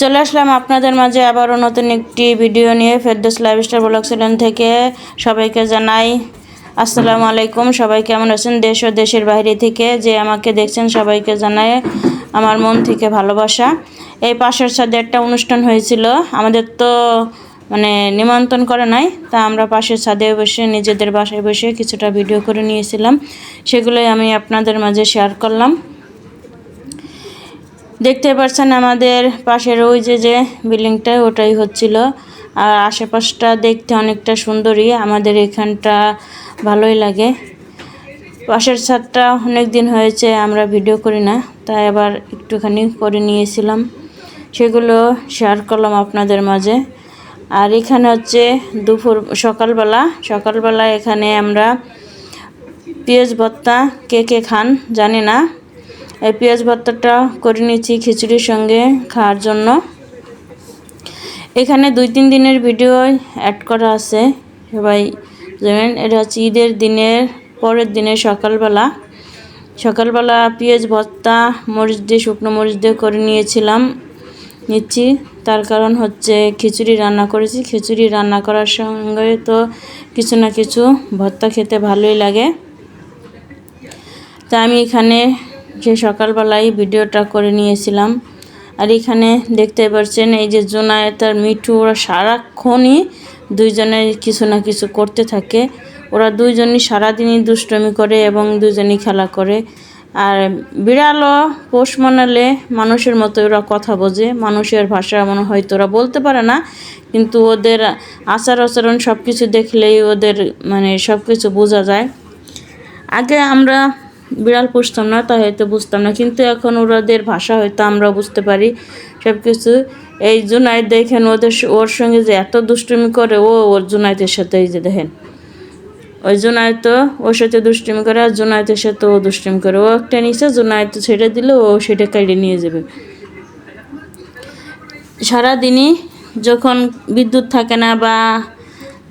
চলে আসলাম আপনাদের মাঝে আবারও নতুন একটি ভিডিও নিয়ে ফেরদোস লাইফস্টাইল ব্লগ চ্যানেল থেকে সবাইকে জানাই আসসালামু আলাইকুম। সবাই কেমন আছেন? দেশ ও দেশের বাইরে থেকে যে আমাকে দেখছেন সবাইকে জানাই আমার মন থেকে ভালোবাসা। এই পাশের সাথে একটা অনুষ্ঠান হয়েছিল, আমাদের তো মানে নিমন্ত্রণ করে নাই, তা আমরা পাশের ছাদে বসে, নিজেদের বাসায় বসে কিছুটা ভিডিও করে নিয়েছিলাম। সেগুলোই আমি আপনাদের মাঝে শেয়ার করলাম। দেখতে পাচ্ছেন আমাদের পাশের ওই যে যে বিল্ডিংটা, ওটাই হচ্ছিল। আর আশেপাশটা দেখতে অনেকটা সুন্দরই আমাদের এখানটা ভালোই লাগে। পাশের ছাদটা অনেক দিন হয়েছে, আমরা ভিডিও করি না, তাই আবার একটুখানি করে নিয়েছিলাম। সেগুলো শেয়ার করলাম আপনাদের মাঝে। আর এখানে হচ্ছে দুপুর, সকালবেলা সকালবেলা এখানে আমরা পেঁয়াজ ভর্তা কে কে খান জানি না। এই পেঁয়াজ ভর্তাটা করে নিয়েছি খিচুড়ির সঙ্গে খাওয়ার জন্য। এখানে দুই তিন দিনের ভিডিও অ্যাড করা আছে। সবাই জানেন, এটা হচ্ছে ঈদের দিনের, পরের দিনে সকালবেলা। সকালবেলা পেঁয়াজ ভর্তা, মরিচ দিয়ে, শুকনো মরিচ দিয়ে করে নিয়েছিলাম, নিচ্ছি। তার কারণ হচ্ছে খিচুড়ি রান্না করেছি। খিচুড়ি রান্না করার সঙ্গে তো কিছু না কিছু ভর্তা খেতে ভালোই লাগে। তা আমি এখানে যে সকালবেলায় ভিডিওটা করে নিয়েছিলাম। আর এখানে দেখতে পাচ্ছেন, এই যে জোনায়েত আর মিঠু, ওরা সারাক্ষণই দুইজনে কিছু না কিছু করতে থাকে। ওরা দুইজনই সারাদিনই দুষ্টমি করে এবং দুজনই খেলা করে। আর বিড়ালও পোষ মানালে মানুষের মতো ওরা কথা বোঝে। মানুষের ভাষা মনে হয়তো ওরা বলতে পারে না, কিন্তু ওদের আচার আচরণ সব কিছু দেখলেই ওদের মানে সব কিছু বোঝা যায়। আগে আমরা বিড়াল পুষতাম না তা হয়তো বুঝতাম না। কিন্তু এখন ওরাদের ভাষা হয়তো আমরা বুঝতে পারি সব কিছু এই জুনাইদ দেখেন ওদের ওর সঙ্গে যে এত দুষ্টুমি করে, ও ওর জুনাইদের সাথে এই যে দেখেন। ওই জুনাইদ তো ওর সাথে দুষ্টুমি করে আর জুনাইদের সাথে ও দুষ্টুমি করে। ও একটা নিচে, জুনাইদ ছেড়ে দিলে, ও সেটা কাইড়ে নিয়ে যাবে। সারাদিনই যখন বিদ্যুৎ থাকে না বা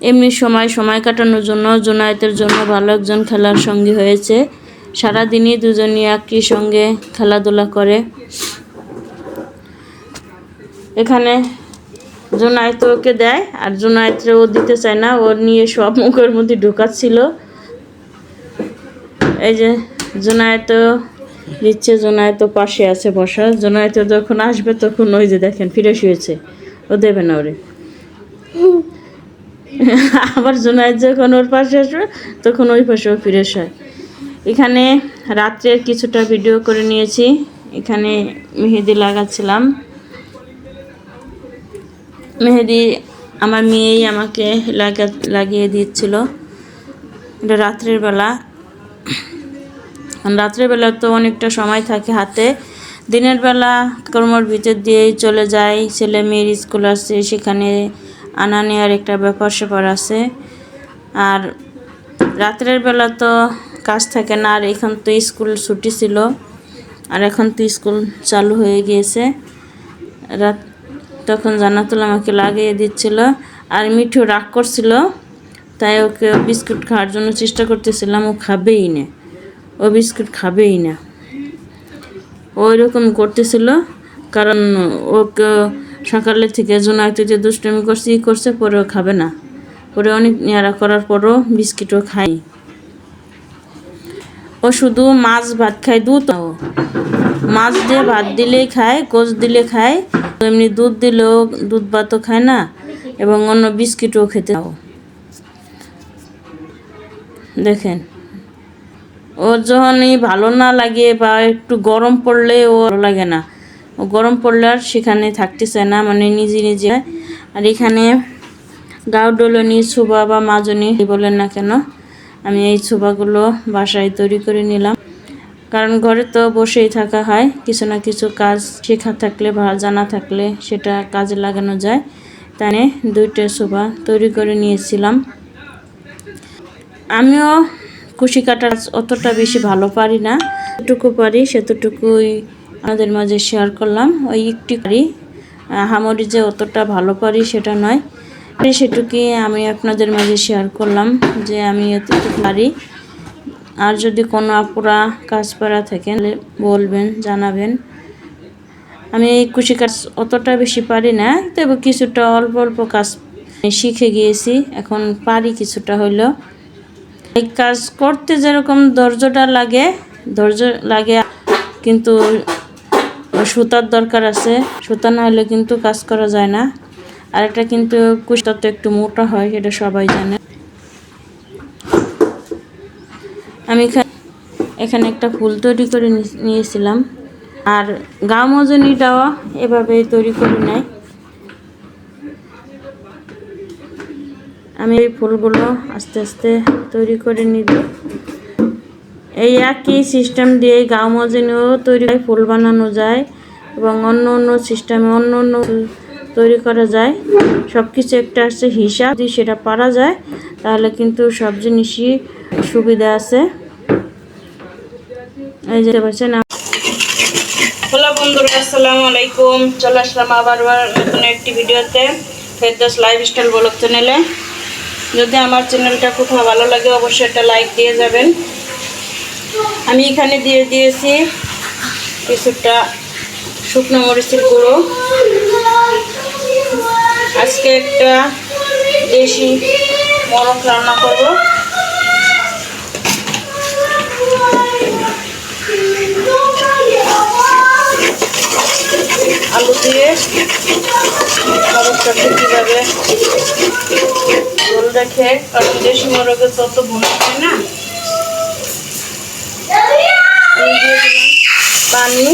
এমনি সময় সময় কাটানোর জন্য জুনায়েতের জন্য ভালো একজন খেলার সঙ্গী হয়েছে। সারাদিনই দুজনই একই সঙ্গে খেলাধুলা করে। এখানে জুনায়েত ওকে দেয়, আর জুনায়েতরে ও দিতে চায় না ওর নিয়ে সব মুখের মধ্যে ঢোকাচ্ছিল। এই যে জুনায়েত দিচ্ছে জুনায়েত পাশে আছে বসা। জুনায়েত যখন আসবে তখন ওই যে দেখেন ফিরে শুয়েছে, ও দেবে না ওরে। আবার জুনায়েত যখন ওর পাশে আসবে তখন ওই পাশে ও ফিরে হয় এখানে রাত্রের কিছুটা ভিডিও করে নিয়েছি। এখানে মেহেদি লাগাচ্ছিলাম। মেহেদি আমার মেয়েই আমাকে লাগা, লাগিয়ে দিচ্ছিল। এটা রাত্রের বেলা। রাত্রের বেলা তো অনেকটা সময় থাকে হাতে। দিনের বেলা কর্মর ভিতর দিয়েই চলে যায় ছেলে মেয়ের স্কুল আছে সেখানে আনা নেওয়ার একটা ব্যাপার স্যাপার আছে। আর রাত্রের বেলা তো কাজ থাকে না। আর এখন তো স্কুল ছুটি ছিল। আর এখন তো স্কুল চালু হয়ে গিয়েছে। রাত তখন জান্নাতুল আমাকে লাগিয়ে দিচ্ছিল। আর মিঠু রাগ করছিল। তাই ওকে বিস্কুট খাওয়ার জন্য চেষ্টা করতেছিলাম। ও খাবেই না। ও বিস্কুট খাবেই না। ওই রকম করতেছিল। কারণ ওকে সকালে থেকে জোনাইতে যে দুষ্টমি করছে ই করছে পরেও খাবে না। পরে অনেক নেড়া করার পরও বিস্কিটও খাই ও শুধু মাছ ভাত খায়, দুধ মাছ দিয়ে ভাত দিলেই খায় কোচ দিলে খায়। এমনি দুধ দিলেও দুধ ভাতও খায় না এবং অন্য বিস্কিটও খেতে ও দেখেন, ওর যখনই ভালো না লাগে বা একটু গরম পড়লে ও ভালো লাগে না। ও গরম পড়লে আর সেখানে থাকতে চায় না মানে নিজে নিজে। আর এখানে গাউডলনি ছোবা বা মাজনি বলেন না কেন আমি এই ছোবাগুলো বাসায় তৈরি করে নিলাম। কারণ ঘরে তো বসেই থাকা হয়, কিছু না কিছু কাজ শেখা থাকলে বা জানা থাকলে সেটা কাজে লাগানো যায়। তাই দুইটা শোভা তৈরি করে নিয়েছিলাম। আমিও কুশি কাটার অতটা বেশি ভালো পারি না। যেটুকু পারি সেতটুকুই আমাদের মাঝে শেয়ার করলাম। ওই একটি পারি হামরি যে অতটা ভালো পারি সেটা নয়। সেটুকুই আমি আপনাদের মাঝে শেয়ার করলাম যে আমি এতটুকু পারি। আর যদি কোনো আপুরা কাজ পারা থাকেন বলবেন, জানাবেন। আমি এই কুশি কাজ অতটা বেশি পারি না, তবে কিছুটা অল্প অল্প কাজ শিখে গিয়েছি। এখন পারি কিছুটা হইল এই কাজ করতে যেরকম ধৈর্যটা লাগে, ধৈর্য লাগে, কিন্তু সুতার দরকার আছে। সুতা না হলে কিন্তু কাজ করা যায় না। আর এটা কিন্তু কুশটা একটু মোটা হয় সেটা সবাই জানে। আমি এখানে একটা ফুল তৈরি করে নিয়েছিলাম। আর গা মজুনিটাও এভাবে তৈরি করে নেয়। আমি এই ফুলগুলো আস্তে আস্তে তৈরি করে নিব। এই একই সিস্টেম দিয়ে গা মজুনিও তৈরি ফুল বানানো যায় এবং অন্য অন্য সিস্টেমে অন্য অন্য তৈরি করা যায়। সব কিছু একটা আছে হিসাব। যদি সেটা পারা যায়, তাহলে কিন্তু সব জিনিসই সুবিধা আছে। এই যে পাচ্ছেন হ্যালো বন্ধুরা, আসসালামু আলাইকুম। চলে আসলাম আবার নতুন একটি ভিডিওতে, ফেরদাস লাইফস্টাইল ব্লগ চ্যানেলে। যদি আমার চ্যানেলটা কোথাও ভালো লাগে, অবশ্যই একটা লাইক দিয়ে যাবেন। আমি এখানে দিয়ে দিয়েছি কিছুটা শুকনো মরিচের গুঁড়ো। আজকে একটা দেশি মরক রান্না করব। আলু দিয়ে মরকটাকে কীভাবে ঝোল রেখে কারণ দেশি মরকে তত ভুনা হয় না পানি।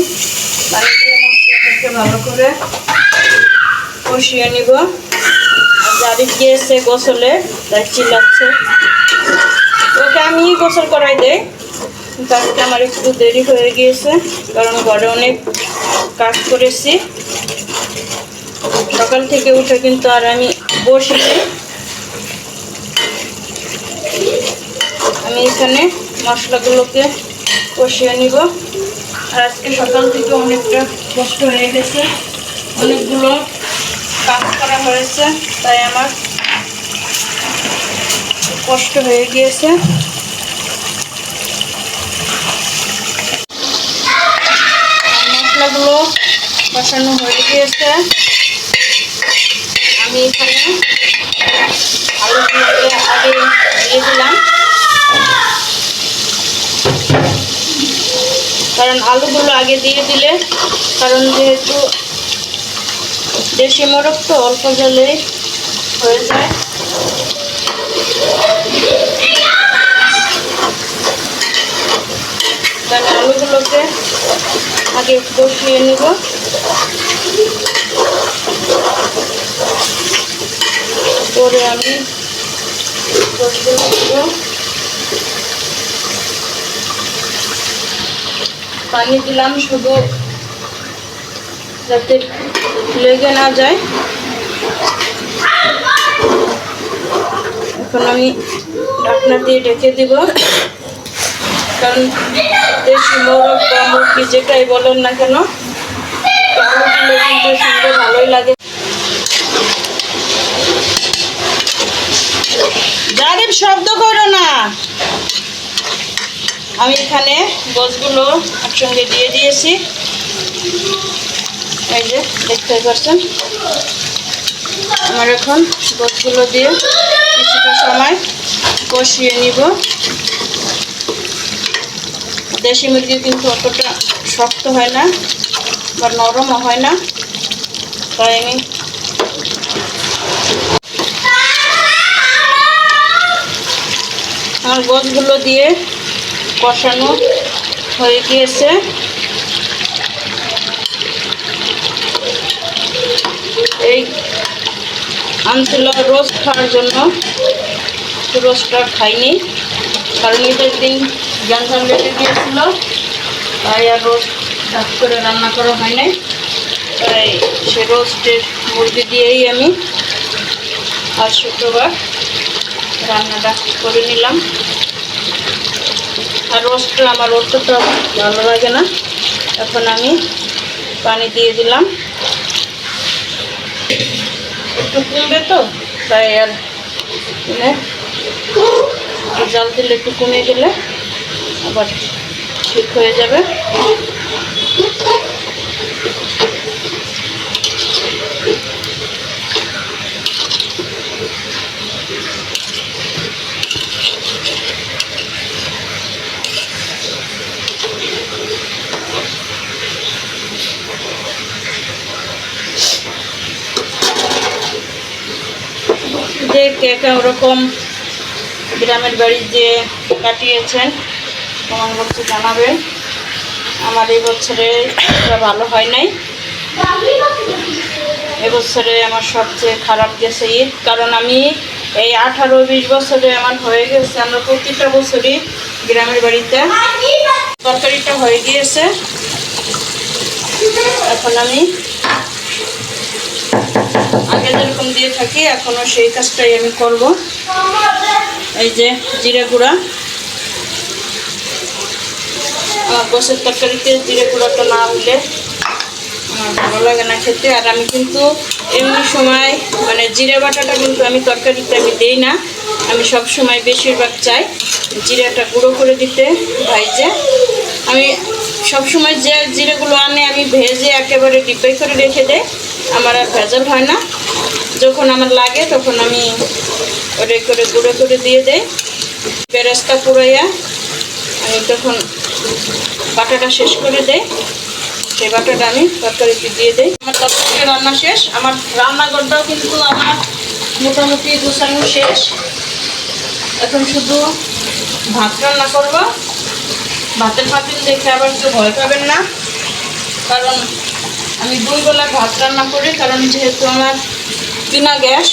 পানি দিয়ে মশলাটাকে ভালো করে কষিয়ে নিব জারি গিয়েছে গোসলে তাই চিল্লাচ্ছে। ওকে আমি গোসল করাই কিন্তু আজকে আমার একটু দেরি হয়ে গিয়েছে, কারণ ঘরে অনেক কাজ করেছি। সকাল থেকে উঠে কিন্তু আর আমি বসিনি আমি এখানে মশলাগুলোকে কষিয়ে নিব। আর আজকে সকাল থেকে অনেকটা কষ্ট হয়ে গেছে। অনেকগুলো কাজ করা হয়েছে, তাই আমার কষ্ট হয়ে গিয়েছে। মশলাগুলো কষানো হয়ে গিয়েছে। আমি এখানে আলুগুলোকে আগে দিয়ে দিলাম। কারণ আলুগুলো আগে দিয়ে দিলে, কারণ যেহেতু দেশি মোরগ তো অল্প জলে হয়ে যায়। তাহলে আলুগুলোকে আগে কষিয়ে নেব। পরে আমি পানি দিলাম শুধু যাতে লেগে না যায়। এখন আমি ঢাকনা দিয়ে ঢেকে দিব। কারণ দেশি মোরগ বা মুরগি যেটাই বলেন না কেন আলুগুলো কিন্তু শুনতে ভালোই লাগে। জারিফ শব্দ করো না। আমি এখানে গোছগুলো একসঙ্গে দিয়ে দিয়েছি। এই যে দেখতে পাচ্ছেন? আমার এখন গোছগুলো দিয়ে কিছুটা সময় কষিয়ে নিব। দেশি মুরগি কিন্তু অতটা শক্ত হয় না বা নরমও হয় না। তাই আমি আমার গোছগুলো দিয়ে কষানো হয়ে গিয়েছে। এই আনছিল রোস্ট খাওয়ার জন্য রোস্টটা খাইনি। কারণ ঈদের দিন গ্যাঞ্জাম লেগে গিয়েছিল তাই আর রোস্ট ঢাক করে রান্না করা হয় নাই। তাই সে রোস্টের মুরগি দিয়েই আমি আর শুক্রবার রান্নাটা করে নিলাম। আর রোস্টটা আমার অতটা ভালো লাগে না। এখন আমি পানি দিয়ে দিলাম। একটু কমবে তো, তাই আর মানে জাল দিলে একটু কমে গেলে আবার ঠিক হয়ে যাবে। কে ওরকম গ্রামের বাড়ি যে কাটিয়েছেন, তোমার বলছে জানাবেন আমার এই বছরে ভালো হয় নাই। এবছরে আমার সবচেয়ে খারাপ গেছে ঈদ, কারণ আমি এই আঠারো, বিশ বছরে আমার হয়ে গেছে। আমরা প্রতিটা বছরই গ্রামের বাড়িতে তরকারিটা হয়ে গিয়েছে। এখন আমি আগে যেরকম দিয়ে থাকি এখনও সেই কাজটাই আমি করব। এই যে জিরে গুঁড়া। আমার গোসের তরকারিতে জিরে গুঁড়াটা না হলে আমার ভালো লাগে না খেতে। আর আমি কিন্তু এমনি সময় মানে জিরে বাটাটা কিন্তু আমি তরকারিতে আমি দিই না। আমি সব সময় বেশিরভাগ চাই জিরাটা গুঁড়ো করে দিতে, ভাইজে। আমি সব সময় যে জিরেগুলো আনে, আমি ভেজে একেবারে ডিব্বাই করে রেখে দেয় আমার আর ভেজাল হয় না। যখন আমার লাগে, তখন আমি ওটা করে গুঁড়ো করে দিয়ে দেই। বেরেস্তা পুরাইয়া আমি তখন বাটাটা শেষ করে দেয় সেই বাটাটা আমি তরকারিতে দিয়ে দিই। আমার তরকারি রান্না শেষ। আমার রান্নাঘরটাও কিন্তু আমার মোটামুটি গোছানো শেষ। এখন শুধু ভাত রান্না করব। ভাতের পাতিল দেখে আবার কেউ ভয় পাবেন না। কারণ আমি দুই বেলা ভাত রান্না করি, কারণ যেহেতু আমার কিনা গ্যাস